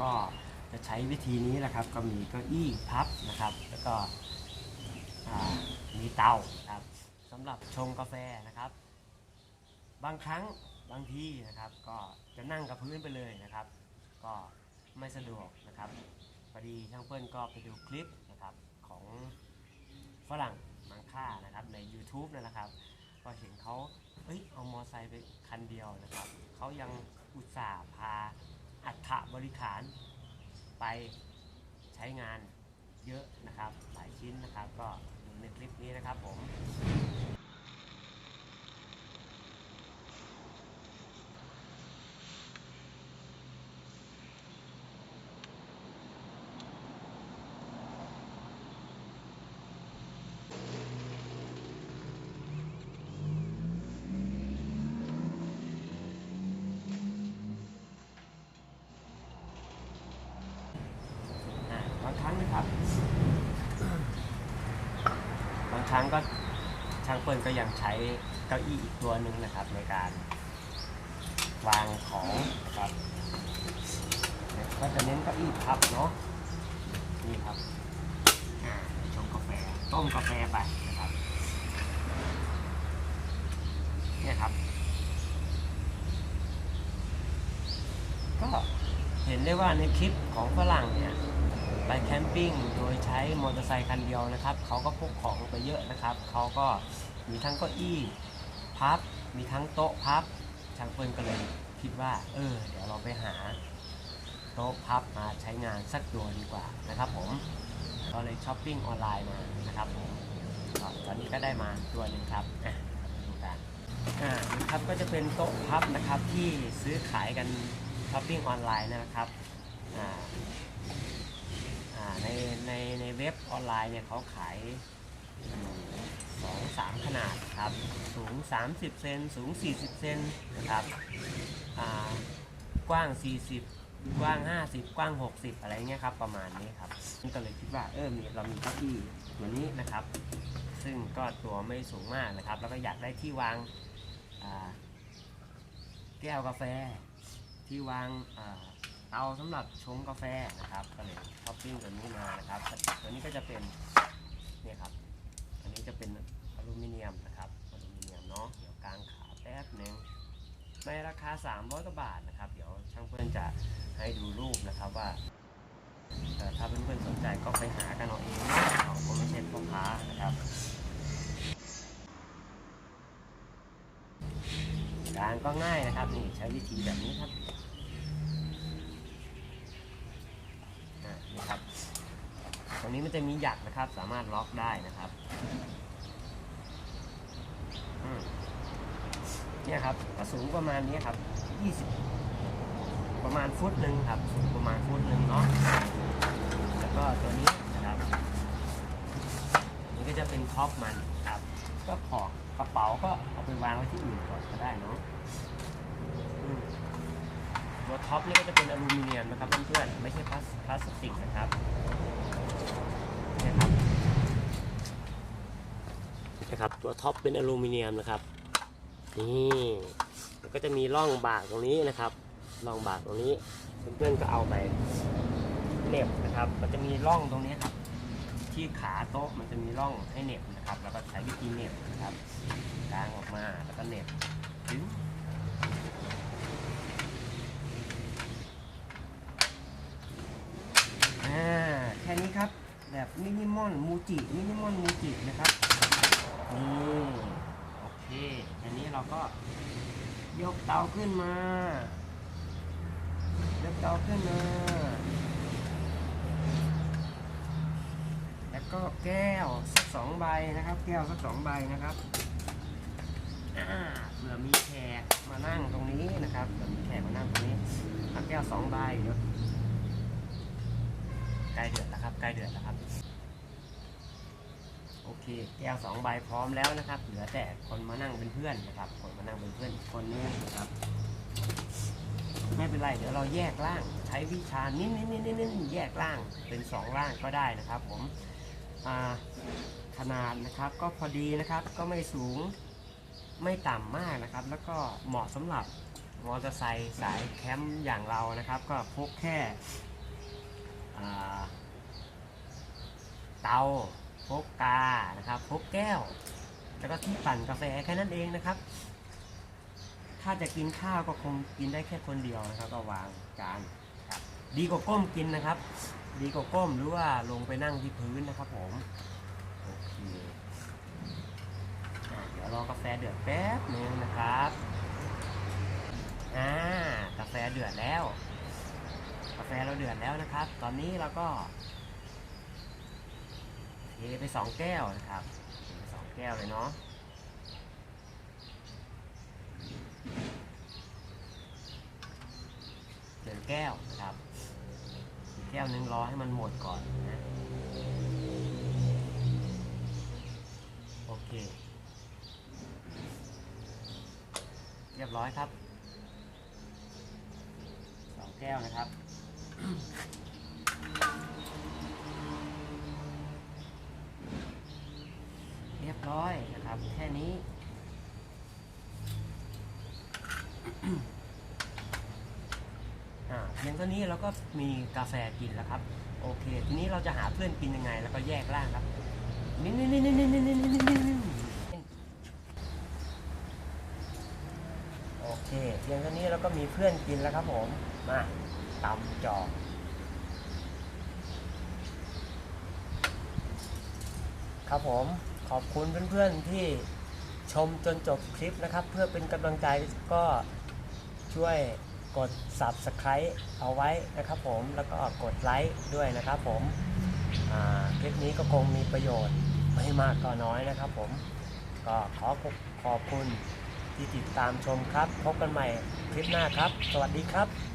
ก็จะใช้วิธีนี้แหละครับ ก็มีเก้าอี้พับนะครับ แล้วก็มีเตาครับสำหรับชงกาแฟนะครับ บางครั้งบางทีนะครับ ก็จะนั่งกับพื้นไปเลยนะครับ ก็ไม่สะดวกนะครับพอดีช่างเปิ้ลก็ไปดูคลิปนะครับของฝรั่งมังค่านะครับใน YouTube นั่นแหละครับ ก็เห็นเขาเอ้ยเอามอไซค์ไปคันเดียวนะครับเขายังอุตส่าห์ ริขารไปใช้งานเยอะนะครับ หลายชิ้นนะครับ ก็ดูในคลิปนี้นะครับผม อ่าบางครั้งนะครับ บางครั้งก็ช่างเปิ้ลก็ยังใช้เก้าอี้อีกตัวหนึ่งนะครับ ในการวางของนะครับก็จะเน้นเก้าอี้พับเนาะนี่ครับชงกาแฟต้มกาแฟไปนะครับเนี่ยครับ ก็เห็นได้ว่าในคลิปของฝรั่งเนี่ย ไปแคมปิ้งโดยใช้มอเตอร์ไซค์คันเดียวนะครับ เขาก็พกของไปเยอะนะครับ เขาก็มีทั้งเก้าอี้พับ มีทั้งโต๊ะพับ ช่างเปิ้ลก็เลยคิดว่า เออ เดี๋ยวเราไปหาโต๊ะพับมาใช้งานสักตัวดีกว่านะครับผม ก็เลยช้อปปิ้งออนไลน์มานะครับผมตอนนี้ก็ได้มาตัวหนึ่งครับอะมาดูกันอ่านะครับก็จะเป็นโต๊ะพับนะครับที่ซื้อขายกันช้อปปิ้งออนไลน์นะครับอ่า ในในในเว็บออนไลน์เนี่ยเขาขายสองสามขนาดครับ สูง 30 เซนสูง 40 เซนนะครับกว้าง 40 กว้าง 50 กว้าง 60 อะไรเงี้ยครับ ประมาณนี้ครับก็เลยคิดว่าเออมีเรามีเก้าอี้ตัวนี้นะครับ ซึ่งก็ตัวไม่สูงมากนะครับ แล้วก็อยากได้ที่วางาแก้วกาแฟที่วางา เตาสำหรับชงกาแฟนะครับก็เลยช้อปปิ้งตัวนี้มานะครับตัวนี้ก็จะเป็นเนี่ยครับอันนี้จะเป็นอลูมิเนียมนะครับอลูมิเนียมเนาะเดี๋ยวกลางขาแป๊บหนึ่งในราคา 300กว่าบาทนะครับ เดี๋ยวช่างเพื่อนจะให้ดูรูปนะครับว่าเอ่ถ้าเพื่อนๆสนใจก็ไปหากันเอาเองของผมไม่ใช่พ่อค้านะครับการก็ง่ายนะครับนี่ใช้วิธีแบบนี้ครับอะนี่ครับ ตรงนี้มันจะมีหยักนะครับ สามารถล็อกได้นะครับเนี่ยครับก็สูงประมาณนี้ครับ 20 ประมาณฟุตหนึ่งครับ สูงประมาณฟุตหนึ่งเนาะ แล้วก็ตัวนี้นะครับ นี่ก็จะเป็นท็อปมันครับ ก็ขอกระเป๋าก็เอาไปวางไว้ที่อื่นก่อนก็ได้เนาะ ตัวท็อปนี่ก็จะเป็นอลูมิเนียมนะครับเพื่อนๆไม่ใช่พลาสพลาสติกนะครับนี่ครับนะครับ ตัวท็อปเป็นอลูมิเนียมนะครับนี่แล้วก็จะมีร่องบากตรงนี้นะครับร่องบากตรงนี้เพื่อนๆก็เอาไปเหน็บนะครับ มันจะมีร่องตรงนี้ครับที่ขาโต๊ะมันจะมีร่องให้เหน็บนะครับ แล้วก็ใช้วิธีเหน็บนะครับกางออกมาแล้วก็เหน็บถึงอ่าแค่นี้ครับ แบบมินิมอลมู จิมินิมอลมูจินะครับนี่โอเค อันนี้เราก็ยกเตาขึ้นมายกเตาขึ้นมาแล้วก็แก้วสักสองใบนะครับ แก้วสักสองใบนะครับเผื่อมีแขกมานั่งตรงนี้นะครับเผื่อมีแขกมานั่งตรงนี้เอาแก้วสองใบเดี๋ยวใกล้เดือดแล้วครับใกล้เดือดแล้วครับ โอเคแก้วสองใบพร้อมแล้วนะครับ เหลือแต่คนมานั่งเป็นเพื่อนนะครับ คนมานั่งเป็นเพื่อนอีกคนนึงนะครับ ไม่เป็นไรเดี๋ยวเราแยกร่างใช้วิชานิดนิดนิดนิดแยกร่างเป็นสองร่างก็ได้นะครับ ผมขนาดนะครับ ก็พอดีนะครับก็ไม่สูงไม่ต่ำมากนะครับ แล้วก็เหมาะสำหรับมอเตอร์ไซค์สายแคมป์อย่างเรานะครับ ก็พกแค่เตา พกกานะครับพกแก้ว แล้วก็ที่ปั่นกาแฟแค่นั้นเองนะครับ ถ้าจะกินข้าวก็คงกินได้แค่คนเดียวนะครับ ก็วางจานครับดีกว่าก้มกินนะครับ ดีกว่าก้มหรือว่าลงไปนั่งที่พื้นนะครับผมโอเคเดี๋ยวรอกาแฟเดือดแป๊บนึงนะครับอ่ากาแฟเดือดแล้ว กาแฟเราเดือดแล้วนะครับ ตอนนี้เราก็ ไปสองแก้วนะครับเทไปสองแก้วเลยเนาะหนึ่งแก้วนะครับแก้วหนึ่งรอให้มันหมดก่อนนะโอเค เรียบร้อยครับสองแก้วนะครับ เร้อยนะครับ แค่นี้ อ่าเพียงเท่านี้เราก็มีกาแฟกินแล้วครับ โอเค ทีนี้เราจะหาเพื่อนกินยังไง แล้วก็แยกร่างครับนี่นี่นี่นี่นี่นี่นี่นี่นี่โอเค เพียงเท่านี้เราก็มีเพื่อนกินแล้วครับผม มาตำจอกครับผม ขอบคุณเพื่อนๆที่ชมจนจบคลิปนะครับ เพื่อเป็นกำลังใจก็ช่วยกด subscribe เอาไว้นะครับผมแล้วก็กดไลค์ด้วยนะครับผมคลิปนี้ก็คงมีประโยชน์ไม่มากก็น้อยนะครับผม ก็ขอขอบคุณที่ติดตามชมครับ พบกันใหม่คลิปหน้าครับ สวัสดีครับ